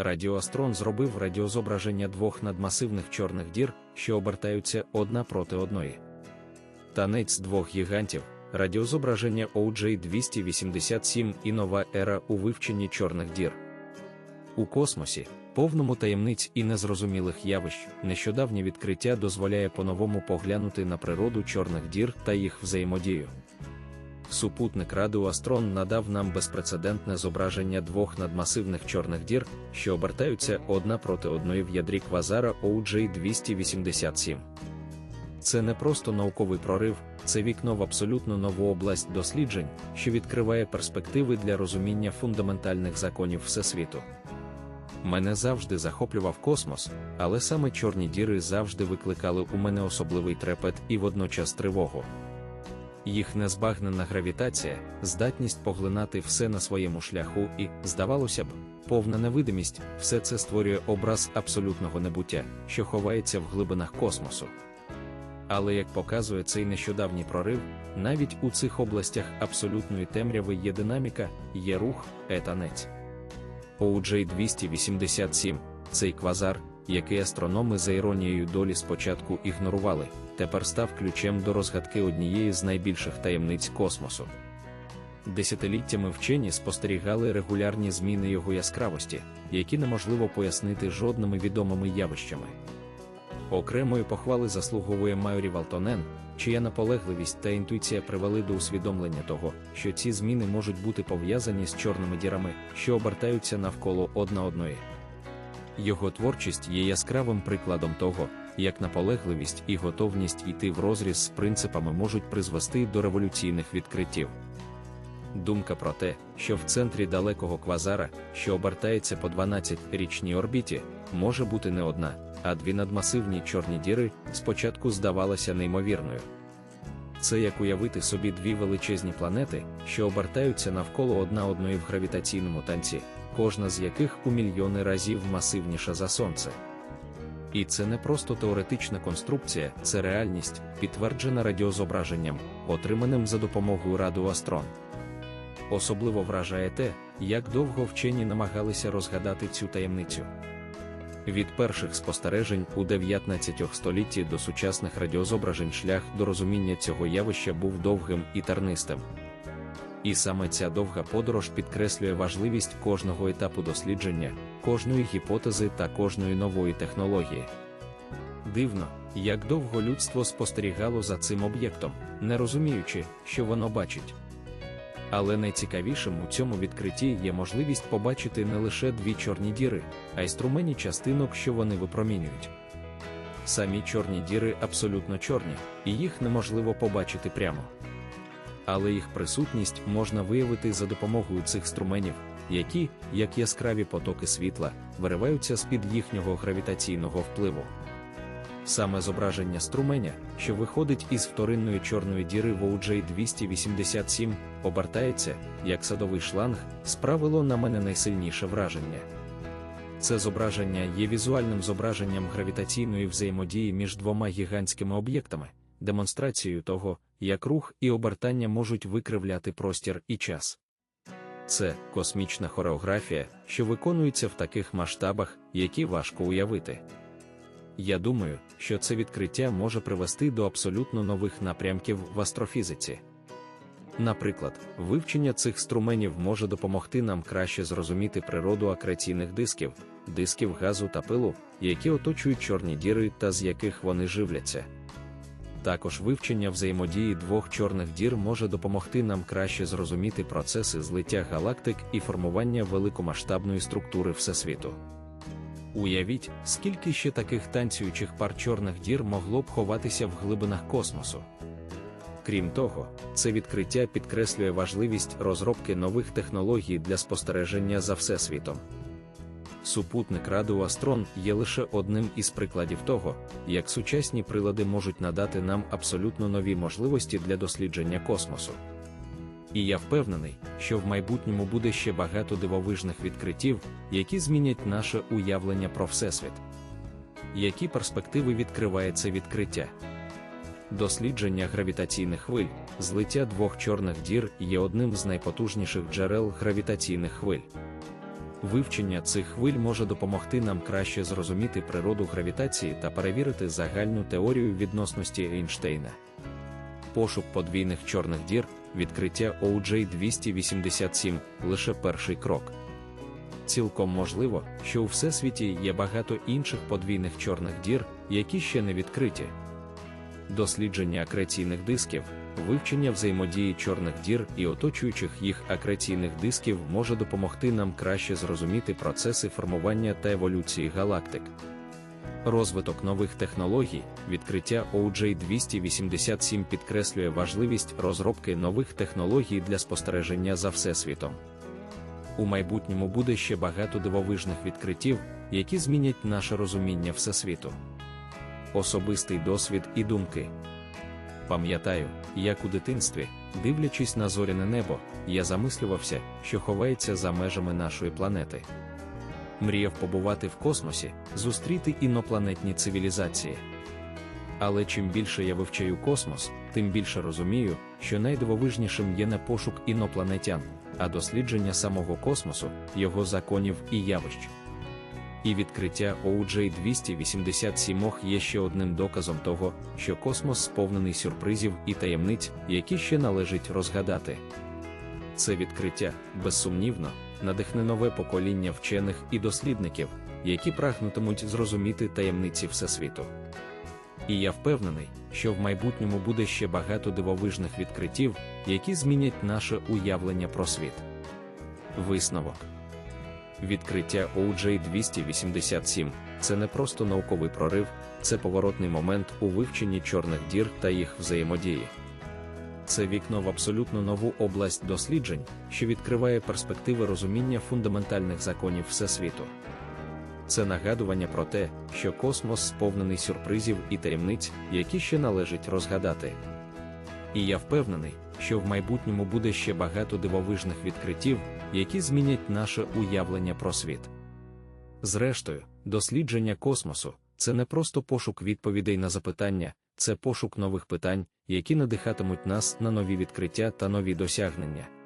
Радіоастрон зробив радіозображення двох надмасивних чорних дір, що обертаються одна проти одної. Танець двох гігантів, радіозображення OJ287 і нова ера у вивченні чорних дір. У космосі, повному таємниць і незрозумілих явищ, нещодавнє відкриття дозволяє по-новому поглянути на природу чорних дір та їх взаємодію. Супутник Радіоастрон надав нам безпрецедентне зображення двох надмасивних чорних дір, що обертаються одна проти одної в ядрі квазара OJ287. Це не просто науковий прорив, це вікно в абсолютно нову область досліджень, що відкриває перспективи для розуміння фундаментальних законів Всесвіту. Мене завжди захоплював космос, але саме чорні діри завжди викликали у мене особливий трепет і водночас тривогу. Їх незбагнена гравітація, здатність поглинати все на своєму шляху і, здавалося б, повна невидимість, все це створює образ абсолютного небуття, що ховається в глибинах космосу. Але як показує цей нещодавній прорив, навіть у цих областях абсолютної темряви є динаміка, є рух, етанець. OJ287 цей квазар, який астрономи за іронією долі спочатку ігнорували, тепер став ключем до розгадки однієї з найбільших таємниць космосу. Десятиліттями вчені спостерігали регулярні зміни його яскравості, які неможливо пояснити жодними відомими явищами. Окремої похвали заслуговує Майорі Валтонен, чия наполегливість та інтуїція привели до усвідомлення того, що ці зміни можуть бути пов'язані з чорними дірами, що обертаються навколо одна одної. Його творчість є яскравим прикладом того, як наполегливість і готовність йти в розріз з принципами можуть призвести до революційних відкриттів. Думка про те, що в центрі далекого квазара, що обертається по 12-річній орбіті, може бути не одна, а дві надмасивні чорні діри спочатку здавалася неймовірною. Це як уявити собі дві величезні планети, що обертаються навколо одна одної в гравітаційному танці, кожна з яких у мільйони разів масивніша за Сонце. І це не просто теоретична конструкція, це реальність, підтверджена радіозображенням, отриманим за допомогою радіоастрон. Особливо вражає те, як довго вчені намагалися розгадати цю таємницю. Від перших спостережень у 19 столітті до сучасних радіозображень шлях до розуміння цього явища був довгим і тернистим. І саме ця довга подорож підкреслює важливість кожного етапу дослідження, кожної гіпотези та кожної нової технології. Дивно, як довго людство спостерігало за цим об'єктом, не розуміючи, що воно бачить. Але найцікавішим у цьому відкритті є можливість побачити не лише дві чорні діри, а й струмені частинок, що вони випромінюють. Самі чорні діри абсолютно чорні, і їх неможливо побачити прямо. Але їх присутність можна виявити за допомогою цих струменів, які, як яскраві потоки світла, вириваються з під їхнього гравітаційного впливу. Саме зображення струменя, що виходить із вторинної чорної діри в OJ287, обертається, як садовий шланг, справило на мене найсильніше враження. Це зображення є візуальним зображенням гравітаційної взаємодії між двома гігантськими об'єктами, демонстрацією того, як рух і обертання можуть викривляти простір і час. Це космічна хореографія, що виконується в таких масштабах, які важко уявити. Я думаю, що це відкриття може привести до абсолютно нових напрямків в астрофізиці. Наприклад, вивчення цих струменів може допомогти нам краще зрозуміти природу акреційних дисків, дисків газу та пилу, які оточують чорні діри та з яких вони живляться. Також вивчення взаємодії двох чорних дір може допомогти нам краще зрозуміти процеси злиття галактик і формування великомасштабної структури Всесвіту. Уявіть, скільки ще таких танцюючих пар чорних дір могло б ховатися в глибинах космосу. Крім того, це відкриття підкреслює важливість розробки нових технологій для спостереження за всесвітом. Супутник Радіоастрон є лише одним із прикладів того, як сучасні прилади можуть надати нам абсолютно нові можливості для дослідження космосу. І я впевнений, що в майбутньому буде ще багато дивовижних відкриттів, які змінять наше уявлення про Всесвіт. Які перспективи відкриває це відкриття? Дослідження гравітаційних хвиль, злиття двох чорних дір є одним з найпотужніших джерел гравітаційних хвиль. Вивчення цих хвиль може допомогти нам краще зрозуміти природу гравітації та перевірити загальну теорію відносності Ейнштейна. Пошук подвійних чорних дір, відкриття OJ 287 лише перший крок. Цілком можливо, що у всесвіті є багато інших подвійних чорних дір, які ще не відкриті. Дослідження акреційних дисків, вивчення взаємодії чорних дір і оточуючих їх акреційних дисків може допомогти нам краще зрозуміти процеси формування та еволюції галактик. Розвиток нових технологій, відкриття OJ 287 підкреслює важливість розробки нових технологій для спостереження за всесвітом. У майбутньому буде ще багато дивовижних відкриттів, які змінять наше розуміння всесвіту. Особистий досвід і думки. Пам'ятаю, як у дитинстві, дивлячись на зоряне небо, я замислювався, що ховається за межами нашої планети. Мріяв побувати в космосі, зустріти інопланетні цивілізації. Але чим більше я вивчаю космос, тим більше розумію, що найдивовижнішим є не пошук інопланетян, а дослідження самого космосу, його законів і явищ. І відкриття OJ 287 є ще одним доказом того, що космос сповнений сюрпризів і таємниць, які ще належить розгадати. Це відкриття, безсумнівно, надихне нове покоління вчених і дослідників, які прагнутимуть зрозуміти таємниці Всесвіту. І я впевнений, що в майбутньому буде ще багато дивовижних відкриттів, які змінять наше уявлення про світ. Висновок Відкриття OJ 287 це не просто науковий прорив, це поворотний момент у вивченні чорних дір та їх взаємодії. Це вікно в абсолютно нову область досліджень, що відкриває перспективи розуміння фундаментальних законів Всесвіту. Це нагадування про те, що космос сповнений сюрпризів і таємниць, які ще належить розгадати. І я впевнений, що в майбутньому буде ще багато дивовижних відкриттів, які змінять наше уявлення про світ. Зрештою, дослідження космосу це не просто пошук відповідей на запитання, це пошук нових питань, які надихатимуть нас на нові відкриття та нові досягнення.